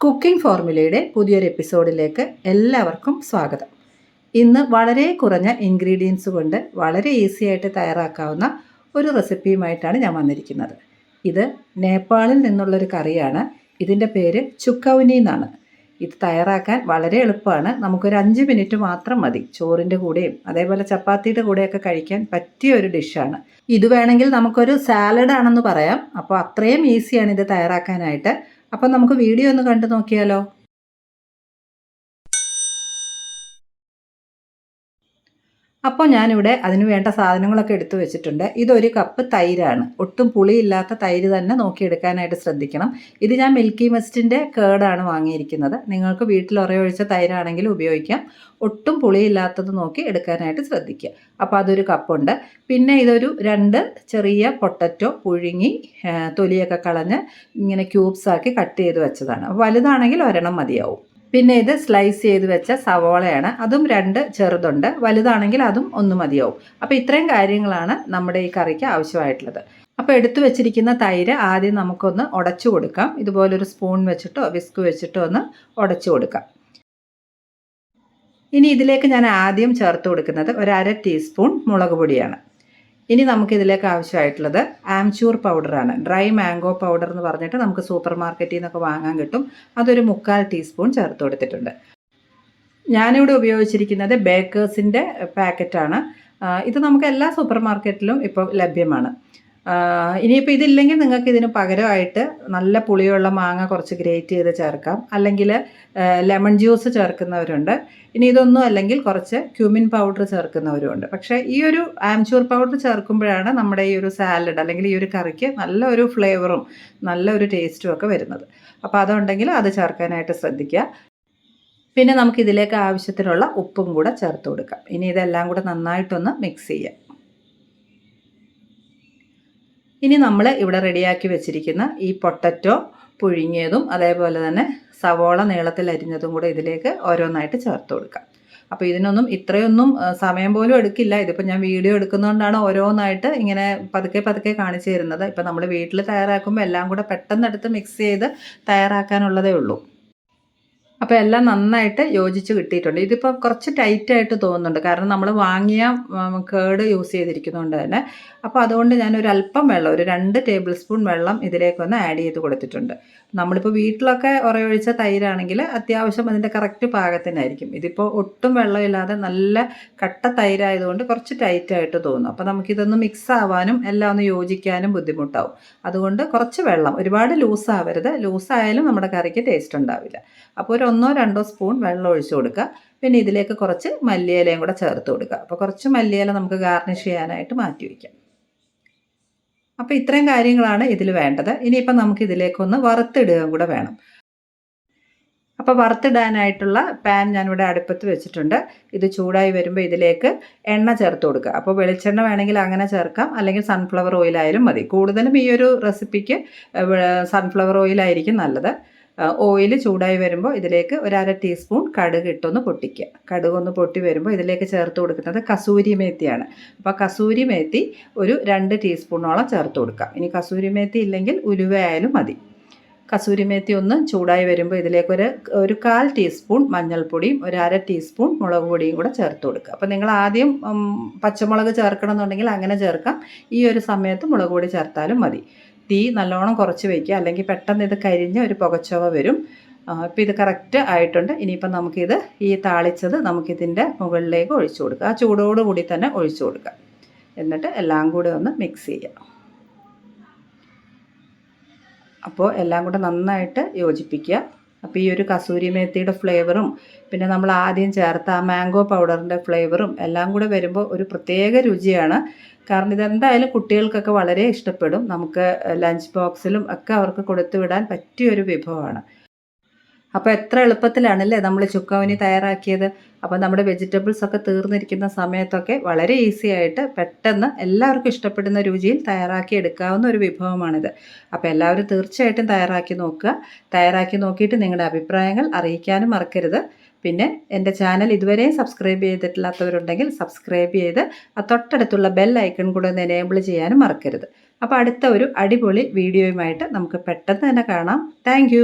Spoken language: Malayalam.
കുക്കിംഗ് ഫോർമുലയുടെ പുതിയൊരു എപ്പിസോഡിലേക്ക് എല്ലാവർക്കും സ്വാഗതം. ഇന്ന് വളരെ കുറഞ്ഞ ഇൻഗ്രീഡിയൻസ് കൊണ്ട് വളരെ ഈസി ആയിട്ട് തയ്യാറാക്കാവുന്ന ഒരു റെസിപ്പിയുമായിട്ടാണ് ഞാൻ വന്നിരിക്കുന്നത്. ഇത് നേപ്പാളിൽ നിന്നുള്ളൊരു കറിയാണ്. ഇതിന്റെ പേര് ചുക്കൗനി എന്നാണ്. ഇത് തയ്യാറാക്കാൻ വളരെ എളുപ്പമാണ്. നമുക്കൊരു അഞ്ച് മിനിറ്റ് മാത്രം മതി. ചോറിന്റെ കൂടെയും അതേപോലെ ചപ്പാത്തിയുടെ കൂടെയൊക്കെ കഴിക്കാൻ പറ്റിയ ഒരു ഡിഷാണ്. ഇത് വേണമെങ്കിൽ നമുക്കൊരു സാലഡ് ആണെന്ന് പറയാം. അപ്പോൾ അത്രയും ഈസിയാണ് ഇത് തയ്യാറാക്കാനായിട്ട്. അപ്പം നമുക്ക് വീഡിയോ ഒന്ന് കണ്ടു നോക്കിയാലോ? അപ്പോൾ ഞാനിവിടെ അതിന് വേണ്ട സാധനങ്ങളൊക്കെ എടുത്തു വെച്ചിട്ടുണ്ട്. ഇതൊരു കപ്പ് തൈരാണ്. ഒട്ടും പുളിയില്ലാത്ത തൈര് തന്നെ നോക്കിയെടുക്കാനായിട്ട് ശ്രദ്ധിക്കണം. ഇത് ഞാൻ മിൽക്കി മസ്റ്റിന്റെ കേടാണ് വാങ്ങിയിരിക്കുന്നത്. നിങ്ങൾക്ക് വീട്ടിൽ ഉറയൊഴിച്ച തൈരാണെങ്കിൽ ഉപയോഗിക്കാം. ഒട്ടും പുളിയില്ലാത്തത് നോക്കി എടുക്കാനായിട്ട് ശ്രദ്ധിക്കുക. അപ്പോൾ അതൊരു കപ്പുണ്ട്. പിന്നെ ഇതൊരു രണ്ട് ചെറിയ പൊട്ടറ്റോ പുഴുങ്ങി തൊലിയൊക്കെ കളഞ്ഞ് ഇങ്ങനെ ക്യൂബ്സാക്കി കട്ട് ചെയ്ത് വെച്ചതാണ്. വലുതാണെങ്കിൽ ഒരെണ്ണം മതിയാവും. പിന്നെ ഇത് സ്ലൈസ് ചെയ്ത് വെച്ച സവോളയാണ്. അതും രണ്ട് ചെറുതുണ്ട്. വലുതാണെങ്കിൽ അതും ഒന്ന് മതിയാവും. അപ്പോൾ ഇത്രയും കാര്യങ്ങളാണ് നമ്മുടെ ഈ കറിക്ക് ആവശ്യമായിട്ടുള്ളത്. അപ്പോൾ എടുത്തു വെച്ചിരിക്കുന്ന തൈര് ആദ്യം നമുക്കൊന്ന് ഉടച്ചു കൊടുക്കാം. ഇതുപോലെ ഒരു സ്പൂൺ വെച്ചിട്ടോ വിസ്ക് വെച്ചിട്ടോ ഒന്ന് ഉടച്ചു കൊടുക്കാം. ഇനി ഇതിലേക്ക് ഞാൻ ആദ്യം ചേർത്ത് കൊടുക്കുന്നത് ഒരു അര ടീസ്പൂൺ മുളക് പൊടിയാണ്. ഇനി നമുക്കിതിലേക്ക് ആവശ്യമായിട്ടുള്ളത് ആംചൂർ പൗഡറാണ് ഡ്രൈ മാംഗോ പൗഡർ എന്ന് പറഞ്ഞിട്ട് നമുക്ക് സൂപ്പർ മാർക്കറ്റിൽ നിന്നൊക്കെ വാങ്ങാൻ കിട്ടും. അതൊരു മുക്കാൽ ടീസ്പൂൺ ചേർത്ത് കൊടുത്തിട്ടുണ്ട്. ഞാനിവിടെ ഉപയോഗിച്ചിരിക്കുന്നത് ബേക്കേഴ്സിന്റെ പാക്കറ്റാണ് ഇത് നമുക്ക് എല്ലാ സൂപ്പർ മാർക്കറ്റിലും ഇപ്പോൾ ലഭ്യമാണ്. ഇനിയിപ്പോൾ ഇതില്ലെങ്കിൽ നിങ്ങൾക്ക് ഇതിന് പകരമായിട്ട് നല്ല പുളിയുള്ള മാങ്ങ കുറച്ച് ഗ്രേറ്റ് ചെയ്ത് ചേർക്കാം. അല്ലെങ്കിൽ ലെമൺ ജ്യൂസ് ചേർക്കുന്നവരുണ്ട്. ഇനി ഇതൊന്നും അല്ലെങ്കിൽ കുറച്ച് ക്യൂമിൻ പൗഡർ ചേർക്കുന്നവരുമുണ്ട്. പക്ഷേ ഈ ഒരു ആംചൂർ പൗഡർ ചേർക്കുമ്പോഴാണ് നമ്മുടെ ഈ ഒരു സാലഡ് അല്ലെങ്കിൽ ഈ ഒരു കറിക്ക് നല്ല ഒരു ഫ്ലേവറും നല്ല ഒരു ടേസ്റ്റും ഒക്കെ വരുന്നത്. അപ്പോൾ അതുണ്ടെങ്കിൽ അത് ചേർക്കാനായിട്ട് ശ്രദ്ധിക്കുക. പിന്നെ നമുക്ക് ഇതിലേക്ക് ആവശ്യത്തിനുള്ള ഉപ്പും കൂടെ ചേർത്ത് കൊടുക്കാം. ഇനി ഇതെല്ലാം കൂടെ നന്നായിട്ടൊന്ന് മിക്സ് ചെയ്യാം. ഇനി നമ്മൾ ഇവിടെ റെഡിയാക്കി വെച്ചിരിക്കുന്ന ഈ പൊട്ടറ്റോ പുഴുങ്ങിയതും അതേപോലെ തന്നെ സവോള നീളത്തിൽ അരിഞ്ഞതും കൂടെ ഇതിലേക്ക് ഓരോന്നായിട്ട് ചേർത്ത് കൊടുക്കാം. അപ്പോൾ ഇതിനൊന്നും ഇത്രയൊന്നും സമയം പോലും എടുക്കില്ല. ഇതിപ്പോൾ ഞാൻ വീഡിയോ എടുക്കുന്നതുകൊണ്ടാണ് ഓരോന്നായിട്ട് ഇങ്ങനെ പതുക്കെ പതുക്കെ കാണിച്ചു തരുന്നത്. ഇപ്പോൾ നമ്മൾ വീട്ടിൽ തയ്യാറാക്കുമ്പോൾ എല്ലാം കൂടെ പെട്ടെന്ന് എടുത്ത് മിക്സ് ചെയ്ത് തയ്യാറാക്കാനുള്ളതേ ഉള്ളൂ. അപ്പോൾ എല്ലാം നന്നായിട്ട് യോജിച്ച് കിട്ടിയിട്ടുണ്ട്. ഇതിപ്പോൾ കുറച്ച് ടൈറ്റായിട്ട് തോന്നുന്നുണ്ട്. കാരണം നമ്മൾ വാങ്ങിയ കേട് യൂസ് ചെയ്തിരിക്കുന്നതുകൊണ്ട് തന്നെ. അപ്പോൾ അതുകൊണ്ട് ഞാൻ ഒരു അല്പം വെള്ളം ഒരു രണ്ട് ടേബിൾ സ്പൂൺ വെള്ളം ഇതിലേക്കൊന്ന് ആഡ് ചെയ്ത് കൊടുത്തിട്ടുണ്ട്. നമ്മളിപ്പോൾ വീട്ടിലൊക്കെ ഉറയൊഴിച്ച തൈരാണെങ്കിൽ അത്യാവശ്യം അതിന്റെ കറക്റ്റ് പാകത്തിനായിരിക്കും. ഇതിപ്പോൾ ഒട്ടും വെള്ളമില്ലാതെ നല്ല കട്ട തൈരായതുകൊണ്ട് കുറച്ച് ടൈറ്റായിട്ട് തോന്നും. അപ്പോൾ നമുക്കിതൊന്ന് മിക്സ് ആവാനും എല്ലാം ഒന്ന് യോജിക്കാനും ബുദ്ധിമുട്ടാവും. അതുകൊണ്ട് കുറച്ച് വെള്ളം. ഒരുപാട് ലൂസാവരുത് ലൂസായാലും നമ്മുടെ കറിക്ക് ടേസ്റ്റ് ഉണ്ടാവില്ല. അപ്പോൾ ഒരു ഒന്നോ രണ്ടോ സ്പൂൺ വെള്ളം ഒഴിച്ചു കൊടുക്കുക. പിന്നെ ഇതിലേക്ക് കുറച്ച് മല്ലിയിലയും കൂടെ ചേർത്ത് കൊടുക്കുക. അപ്പോൾ കുറച്ച് മല്ലിയില നമുക്ക് ഗാർണിഷ് ചെയ്യാനായിട്ട് മാറ്റി വയ്ക്കാം. അപ്പോൾ ഇത്രയും കാര്യങ്ങളാണ് ഇതിൽ വേണ്ടത്. ഇനിയിപ്പോൾ നമുക്ക് ഇതിലേക്കൊന്ന് വറുത്തിടുകയും കൂടെ വേണം. അപ്പോൾ വറുത്തിടാനായിട്ടുള്ള പാൻ ഞാനിവിടെ അടുപ്പത്ത് വെച്ചിട്ടുണ്ട്. ഇത് ചൂടായി വരുമ്പോൾ ഇതിലേക്ക് എണ്ണ ചേർത്ത് കൊടുക്കുക. അപ്പോൾ വെളിച്ചെണ്ണ വേണമെങ്കിൽ അങ്ങനെ ചേർക്കാം. അല്ലെങ്കിൽ സൺഫ്ലവർ ഓയിലായാലും മതി. കൂടുതലും ഈ ഒരു റെസിപ്പിക്ക് സൺഫ്ലവർ ഓയിലായിരിക്കും നല്ലത്. ഓയിൽ ചൂടായി വരുമ്പോൾ ഇതിലേക്ക് ഒരു അര ടീസ്പൂൺ കടുക് ഇട്ടൊന്ന് പൊട്ടിക്കുക. കടുക് ഒന്ന് പൊട്ടി വരുമ്പോൾ ഇതിലേക്ക് ചേർത്ത് കൊടുക്കുന്നത് കസൂരി മേത്തിയാണ്. അപ്പോൾ കസൂരി മേത്തി ഒരു രണ്ട് ടീസ്പൂണോളം ചേർത്ത് കൊടുക്കുക. ഇനി കസൂരി മേത്തി ഇല്ലെങ്കിൽ ഉലുവയായാലും മതി. കസൂരി മേത്തി ഒന്ന് ചൂടായി വരുമ്പോൾ ഇതിലേക്ക് ഒരു ഒരു കാൽ ടീസ്പൂൺ മഞ്ഞൾപ്പൊടിയും ഒരു അര ടീസ്പൂൺ മുളക് പൊടിയും കൂടെ ചേർത്ത് കൊടുക്കുക. അപ്പോൾ നിങ്ങൾ ആദ്യം പച്ചമുളക് ചേർക്കണം എന്നുണ്ടെങ്കിൽ അങ്ങനെ ചേർക്കാം. ഈ ഒരു സമയത്ത് മുളക് പൊടി ചേർത്താലും മതി. തീ നല്ലോണം കുറച്ച് വയ്ക്കുക അല്ലെങ്കിൽ പെട്ടെന്ന് ഇത് കരിഞ്ഞ് ഒരു പുകച്ചവ വരും. ഇപ്പോൾ ഇത് കറക്റ്റ് ആയിട്ടുണ്ട്. ഇനിയിപ്പം നമുക്കിത് ഈ താളിച്ചത് നമുക്കിതിന്റെ മുകളിലേക്ക് ഒഴിച്ചു കൊടുക്കുക. ആ ചൂടോടുകൂടി തന്നെ ഒഴിച്ചു കൊടുക്കുക. എന്നിട്ട് എല്ലാം കൂടെ ഒന്ന് മിക്സ് ചെയ്യാം അപ്പോൾ എല്ലാം കൂടെ നന്നായിട്ട് യോജിപ്പിക്കുക. അപ്പോൾ ഈ ഒരു കസൂരി മേത്തിയുടെ ഫ്ലേവറും പിന്നെ നമ്മൾ ആദ്യം ചേർത്ത ആ മാംഗോ പൗഡറിന്റെ ഫ്ലേവറും എല്ലാം കൂടെ വരുമ്പോൾ ഒരു പ്രത്യേക രുചിയാണ്. കാരണം ഇതെന്തായാലും കുട്ടികൾക്കൊക്കെ വളരെ ഇഷ്ടപ്പെടും. നമുക്ക് ലഞ്ച് ബോക്സിലും ഒക്കെ അവർക്ക് കൊടുത്തു വിടാൻ പറ്റിയൊരു വിഭവമാണ്. അപ്പോൾ എത്ര എളുപ്പത്തിലാണല്ലേ നമ്മൾ ചുക്കവനി തയ്യാറാക്കിയത്? അപ്പോൾ നമ്മുടെ വെജിറ്റബിൾസ് ഒക്കെ തീർന്നിരിക്കുന്ന സമയത്തൊക്കെ വളരെ ഈസി ആയിട്ട് പെട്ടെന്ന് എല്ലാവർക്കും ഇഷ്ടപ്പെടുന്ന രുചിയിൽ തയ്യാറാക്കി എടുക്കാവുന്ന ഒരു വിഭവമാണിത്. അപ്പോൾ എല്ലാവരും തീർച്ചയായിട്ടും തയ്യാറാക്കി നോക്കുക. തയ്യാറാക്കി നോക്കിയിട്ട് നിങ്ങളുടെ അഭിപ്രായങ്ങൾ അറിയിക്കാനും മറക്കരുത്. പിന്നെ എന്റെ ചാനൽ ഇതുവരെയും സബ്സ്ക്രൈബ് ചെയ്തിട്ടില്ലാത്തവരുണ്ടെങ്കിൽ സബ്സ്ക്രൈബ് ചെയ്ത് ആ തൊട്ടടുത്തുള്ള ബെൽ ഐക്കൺ കൂടെ ഒന്ന് എനേബിൾ ചെയ്യാനും മറക്കരുത്. അപ്പോൾ അടുത്ത ഒരു അടിപൊളി വീഡിയോയുമായിട്ട് നമുക്ക് പെട്ടെന്ന് തന്നെ കാണാം. താങ്ക്